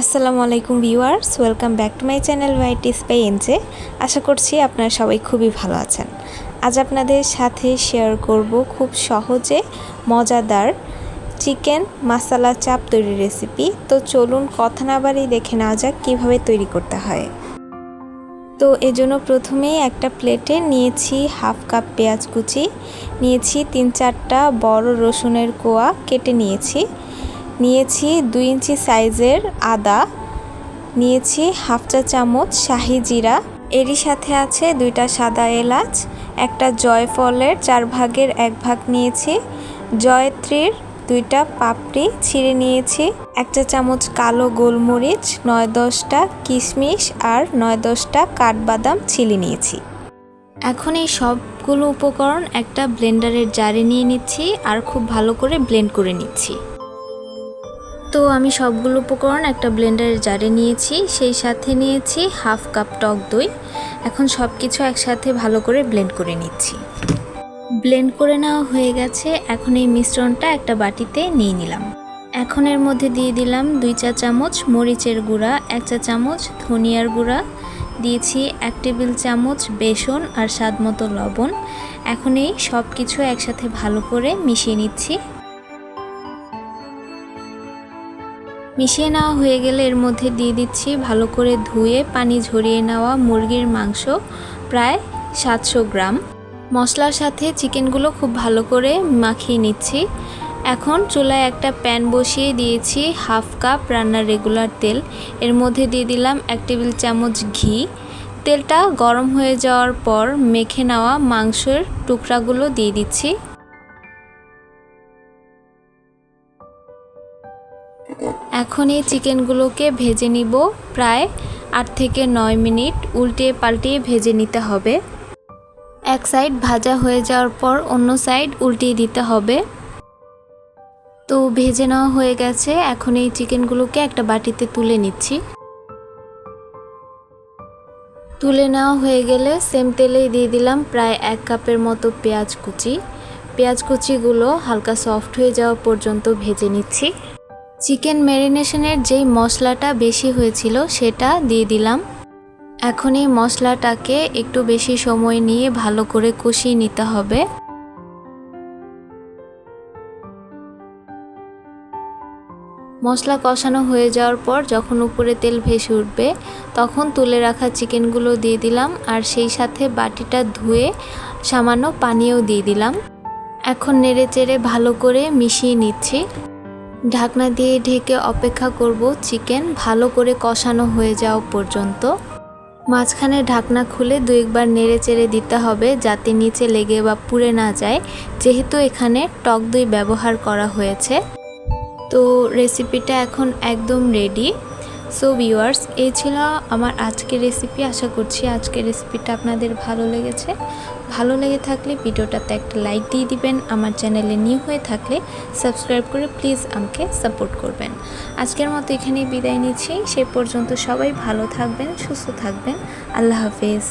আসসালামু আলাইকুম viewers, welcome back to my channel ওয়াইটিস by NJ. আশা করছি আপনারা সবাই খুবই ভালো আছেন। আজ আপনাদের সাথে শেয়ার করব খুব সহজে মজাদার চিকেন মাসালা চাপ তৈরির রেসিপি। তো চলুন কথা না বাড়িয়ে দেখে নেওয়া যাক কীভাবে তৈরি করতে হয়। তো এজন্য প্রথমেই একটা প্লেটে নিয়েছি হাফ কাপ পেঁয়াজ কুচি, নিয়েছি তিন চারটা বড় রসুনের কোয়া কেটে নিয়েছি। নিয়েছি দুই ইঞ্চি সাইজের আদা, নিয়েছি হাফ চা চামচ শাহি জিরা। এরই সাথে আছে দুইটা সাদা এলাচ, একটা জয়ফলের চার ভাগের এক ভাগ নিয়েছি, জয়ত্রীর দুইটা পাপড়ি ছিঁড়ে নিয়েছি একটা চামচ কালো গোলমরিচ, নয় দশটা কিশমিশ আর নয় দশটা কাঠবাদাম ছিলে নিয়েছি। এখন এই সবগুলো উপকরণ একটা ব্লেন্ডারের জারে নিয়ে নিচ্ছি আর খুব ভালো করে ব্লেন্ড করে নিচ্ছি। তো আমি সবগুলো উপকরণ একটা ব্লেন্ডারের জারে নিয়েছি, সেই সাথে নিয়েছি হাফ কাপ টক দই। এখন সব কিছু একসাথে ভালো করে ব্লেন্ড করে নিচ্ছি। ব্লেন্ড করে নেওয়া হয়ে গেছে, এখন এই মিশ্রণটা একটা বাটিতে নিয়ে নিলাম। এখন এর মধ্যে দিয়ে দিলাম দুই চা চামচ মরিচের গুঁড়া, এক চা চামচ ধনিয়ার গুঁড়া, দিয়েছি এক টেবিল চামচ বেসন আর স্বাদ মতো লবণ। এখন এই সব কিছু একসাথে ভালো করে মিশিয়ে নিচ্ছি। মিশিয়ে নেওয়া হয়ে গেলে এর মধ্যে দিয়ে দিচ্ছি ভালো করে ধুয়ে পানি ঝরিয়ে নেওয়া মুরগির মাংস, প্রায় সাতশো গ্রাম। মশলার সাথে চিকেনগুলো খুব ভালো করে মাখিয়ে নিচ্ছি। এখন চুলায় একটা প্যান বসিয়ে দিয়েছি হাফ কাপ রান্নার রেগুলার তেল। এর মধ্যে দিয়ে দিলাম এক টেবিল চামচ ঘি। তেলটা গরম হয়ে যাওয়ার পর মেখে নেওয়া মাংসের টুকরাগুলো দিয়ে দিচ্ছি। এখন এই চিকেনগুলোকে ভেজে নিব প্রায় আট থেকে নয় মিনিট। উল্টে পাল্টিয়ে ভেজে নিতে হবে। এক সাইড ভাজা হয়ে যাওয়ার পর অন্য সাইড উল্টিয়ে দিতে হবে। তো ভেজে নেওয়া হয়ে গেছে। এখন এই চিকেনগুলোকে একটা বাটিতে তুলে নিচ্ছি। তুলে নেওয়া হয়ে গেলে সেম তেলেই দিয়ে দিলাম প্রায় এক কাপের মতো পেঁয়াজ কুচি। পেঁয়াজ কুচিগুলো হালকা সফট হয়ে যাওয়া পর্যন্ত ভেজে নিচ্ছি। চিকেন ম্যারিনেশনের যেই মশলাটা বেশি হয়েছিল সেটা দিয়ে দিলাম। এখন এই মশলাটাকে একটু বেশি সময় নিয়ে ভালো করে কষিয়ে নিতে হবে। মশলা কষানো হয়ে যাওয়ার পর যখন উপরে তেল ভেসে উঠবে, তখন তুলে রাখা চিকেনগুলো দিয়ে দিলাম আর সেই সাথে বাটিটা ধুয়ে সামান্য পানিও দিয়ে দিলাম। এখন নেড়ে চেড়ে ভালো করে মিশিয়ে নিচ্ছি। ঢাকনা দিয়ে ঢেকে অপেক্ষা করব চিকেন ভালো করে কষানো হয়ে যাওয়া পর্যন্ত। মাঝখানে ঢাকনা খুলে দু একবার নেড়ে চেড়ে দিতে হবে যাতে নিচে লেগে বা পুড়ে না যায়, যেহেতু এখানে টক দই ব্যবহার করা হয়েছে। তো রেসিপিটা এখন একদম রেডি সো ভিউয়ার্স এই ছিল আমার আজকের রেসিপি আশা করছি আজকের রেসিপিটা আপনাদের ভালো লেগেছে। ভালো লেগে থাকলে ভিডিওটাতে একটা লাইক দিয়ে দিবেন। আমার চ্যানেলে নিউ হয়ে থাকলে সাবস্ক্রাইব করে প্লিজ আমাকে সাপোর্ট করবেন। আজকের মতো এখানেই বিদায় নিচ্ছি। সে পর্যন্ত সবাই ভালো থাকবেন, সুস্থ থাকবেন। আল্লাহ হাফেজ।